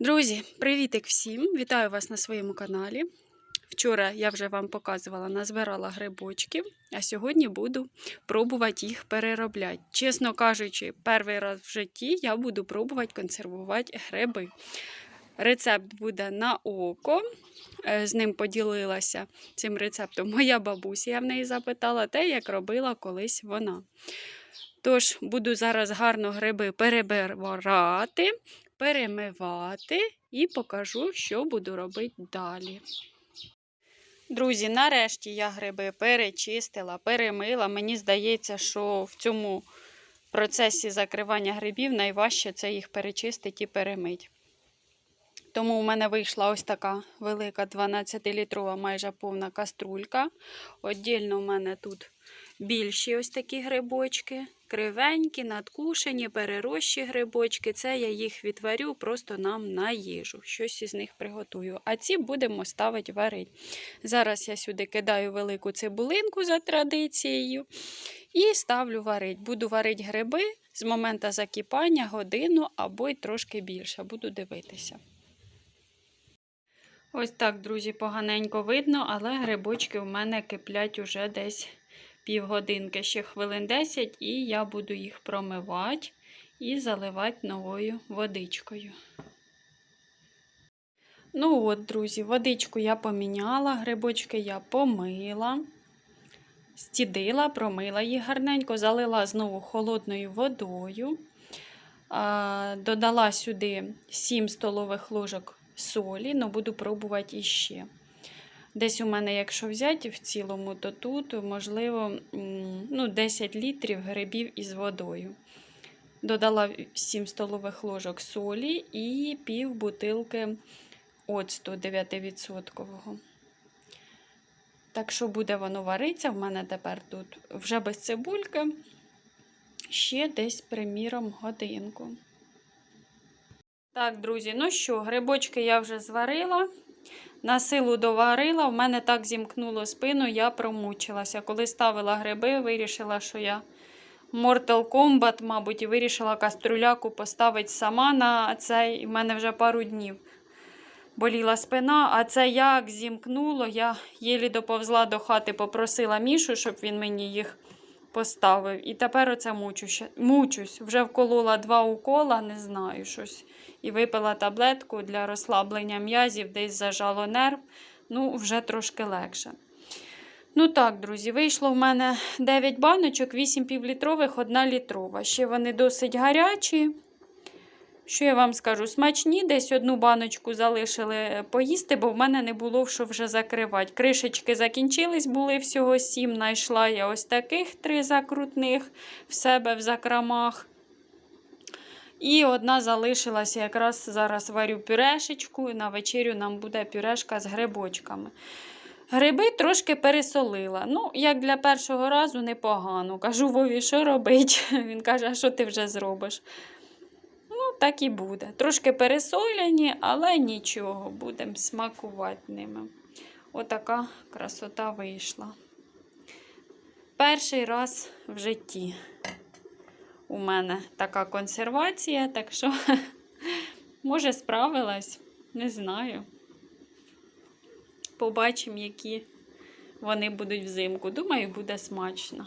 Друзі, привітик всім! Вітаю вас на своєму каналі. Вчора я вже вам показувала, назбирала грибочків, а сьогодні буду пробувати їх переробляти. Чесно кажучи, перший раз в житті я буду пробувати консервувати гриби. Рецепт буде на око. Е, З ним поділилася цим рецептом моя бабуся. Я в неї запитала те, як робила колись вона. Тож, буду зараз гарно гриби перебирати, перемивати і покажу, що буду робити далі. Друзі, нарешті я гриби перечистила, перемила. Мені здається, що в цьому процесі закривання грибів найважче це їх перечистити і перемити. Тому у мене вийшла ось така велика 12-літрова майже повна каструлька. Отдільно у мене тут більші ось такі грибочки, кривенькі, надкушені, перерощі грибочки. Це я їх відварю просто нам на їжу. Щось із них приготую. А ці будемо ставити варити. Зараз я сюди кидаю велику цибулинку за традицією і ставлю варити. Буду варити гриби з моменту закипання годину або й трошки більше. Буду дивитися. Ось так, друзі, поганенько видно, але грибочки у мене киплять уже десь півгодинки, ще хвилин 10, і я буду їх промивати і заливати новою водичкою. Ну от, друзі, водичку я поміняла, грибочки я помила, стідила, промила їх гарненько, залила знову холодною водою. Додала сюди 7 столових ложок солі, але буду пробувати іще. Десь у мене, якщо взяти в цілому, то тут, можливо, ну, 10 літрів грибів із водою. Додала 7 столових ложок солі і пів бутилки оцту 9%. Так що буде воно вариться, в мене тепер тут вже без цибульки, ще десь, приміром, годинку. Так, друзі, ну що, грибочки я вже зварила. На силу доварила, в мене так зімкнуло спину, я промучилася. Коли ставила гриби, вирішила, що я Mortal Kombat, мабуть, і вирішила каструляку поставити сама на цей. У мене вже пару днів боліла спина, а це як зімкнуло, я єлі доповзла до хати, попросила Мішу, щоб він мені їх поставив. І тепер оце мучусь. мучусь. Вже вколола два укола, не знаю щось. І випила таблетку для розслаблення м'язів, десь зажало нерв. Ну, вже трошки легше. Ну так, друзі, вийшло в мене 9 баночок, 8 півлітрових, 1 літрова. Ще вони досить гарячі. Що я вам скажу? Смачні, десь одну баночку залишили поїсти, бо в мене не було що вже закривати. Кришечки закінчились, були всього 7. Найшла я ось таких три закрутних в себе в закрамах. І одна залишилася, якраз зараз варю пюрешечку, і на вечерю нам буде пюрешка з грибочками. Гриби трошки пересолила. Ну, як для першого разу, непогано. Кажу, Вові, що робить? Він каже, а що ти вже зробиш? Ну, так і буде. Трошки пересоляні, але нічого, будемо смакувати ними. Отака красота вийшла. Перший раз в житті у мене така консервація, так що, може, справилась, не знаю. Побачимо, які вони будуть взимку. Думаю, буде смачно.